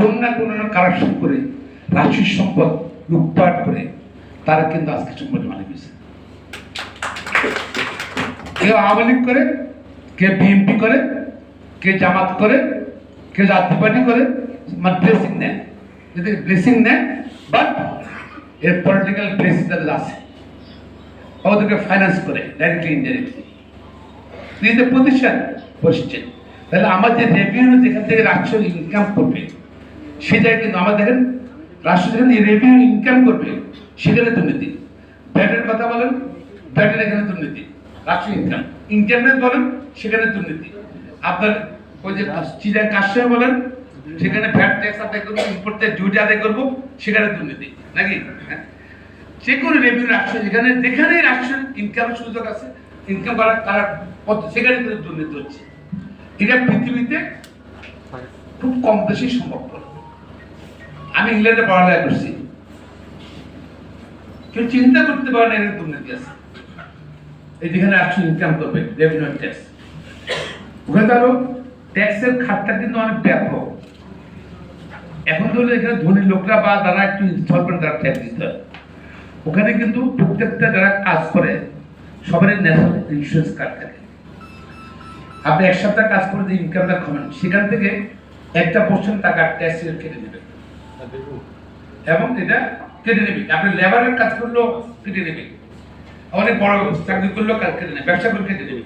কোন না কোন কারাপশন করে রাষ্ট্রীয় সম্পদ লুটপাট করে, তারা কিন্তু আজকে সম্পদ মালিক হয়েছে। কেউ আওয়ামী লীগ করে, কে বিএনপি করে, কে জামাত করে, কে জাতীয় পার্টি করে মানে ব্লেসিং নেয়। যদি ব্লেসিং নেয় বাট এর পলিটিক্যাল ব্লেসিং তাদের আছে। ওদেরকে ফাইন্যান্স করে ডাইরেক্টলি ইনডাইরেক্টলি নিজেদের প্রতিষ্ঠান বসছেন তাহলে আমাদের রেভিনিউ যেখান থেকে রাষ্ট্র ইনকাম করবে সে জায়গায় কিন্তু আমাদের দেখেন রাষ্ট্র যেখানে রেভিনিউ ইনকাম করবে, সেখানে দুর্নীতি। ব্যাটের কথা বলেন, ব্যাটের এখানে দুর্নীতি। রাষ্ট্র ইনকাম ইনকামের বলেন, সেখানে দুর্নীতি। আপনার ওই যে চিরা কাশ্মীর বলেন, সেখানে ভ্যাট ট্যাক্স আদায় করব ইম্পোর্ট ট্যাক্স ডিউটি আদায় করব, সেখানে দুর্নীতি। নাকি? হ্যাঁ। যে কোনো রেভিনিউ রাষ্ট্র, যেখানে যেখানে রাষ্ট্রের ইনকামের সুযোগ আছে ইনকাম করার পথ সেখানে কিন্তু দুর্নীতি হচ্ছে। এটা পৃথিবীতে খুব কম বেশি সম্ভব আমি ইংল্যান্ডে পড়ালেখা করছি। কেউ চিন্তা করতে পারে না দুর্নীতি আছে। এই যেখানে রাষ্ট্র ইনকাম করবে রেভিনিউ ট্যাক্স ওখানে ট্যাক্সের খাতটা কিন্তু অনেক ব্যাপক। এখন তো এখানে ধনী লোকরা বা যারা একটু ট্যাক্স দিতে হয়। ওখানে কিন্তু প্রত্যেকটা যারা কাজ করে, সবারই ন্যাশনাল ইন্স্যুরেন্স কার্ড থাকে। আপনি এক সপ্তাহ কাজ করে যে ইনকামটা খাবেন সেখান থেকে একটা পার্সেন্ট টাকা ট্যাক্স কেটে নেবে এবং এটা কেটে নেবে। আপনি লেবারের কাজ করলেও কেটে নেবে। অনেক বড় চাকরি করলেও কাজ কেটে নেবে, ব্যবসা করে কেটে নেবে।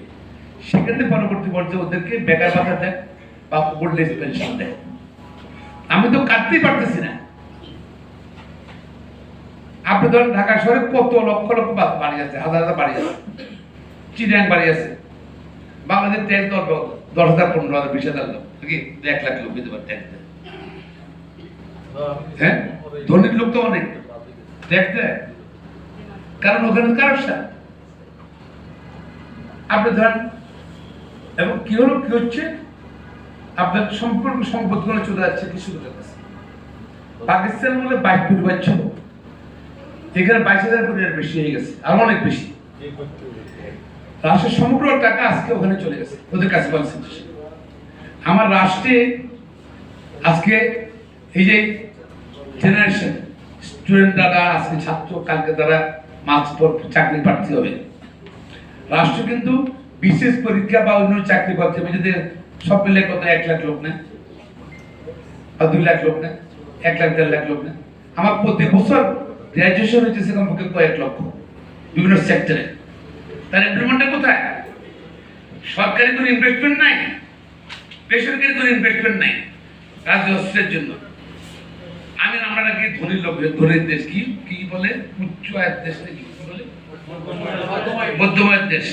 সেখানে পরবর্তী পর্যায়ে ওদেরকে বেকার ভাতা দেয় বা পেনশন দেয়। আমি তো পারতেছি না। আপনি ধরেন ঢাকা শহরে কত লক্ষ লক্ষ বাড়ি আছে, হাজার হাজার বাড়ি আছে। চিড়িয়াং বাড়ি আছে। বাংলাদেশ ট্যাক্স দশ দশ হাজার, পনেরো হাজার, বিশ হাজার লোক, নাকি এক লাখ লোক পারে ট্যাক্স দেয় হ্যাঁ? ধনীর লোক তো অনেক। দেয় কারণ ওখানে কারাপশন আপনি ধরেন, এবং কি হলো, কি হচ্ছে? আপনার সম্পূর্ণ সম্পদগুলো চলে যাচ্ছে কিছু পাকিস্তান বলে বাইশ কোটি ছিল এখানে বাইশ হাজার কোটির বেশি হয়ে গেছে, আরও অনেক বেশি। রাষ্ট্রের সমগ্র টাকা আজকে ওখানে চলে গেছে। ওদের কাছে আমার রাষ্ট্রে আজকে এই যে জেনারেশন স্টুডেন্ট দ্বারা আজকে ছাত্র, কালকে দ্বারা মার্কস চাকরি প্রার্থী হবে। রাষ্ট্র কিন্তু বিশেষ পরীক্ষা বা অন্য চাকরি করছে যদি সব মিলে কত, এক লাখ লোক নেয়? বা দুই লাখ লোক নেয়? এক লাখ, দেড় লাখ লোক নেয়? আমার প্রতি বছর গ্র্যাজুয়েশন সেখান থেকে কয়েক লক্ষ বিভিন্ন সেক্টরে তার এমপ্লয়মেন্টটা কোথায়? সরকারি কোনো ইনভেস্টমেন্ট নাই? বেসরকারি কোনো ইনভেস্টমেন্ট নাই? রাজস্বের জন্য। আমি আমরা নাকি ধনী লোক ধনীর দেশ কি? কি বলে? উচ্চ আয়ের দেশ কি বলে? মধ্যম দেশ।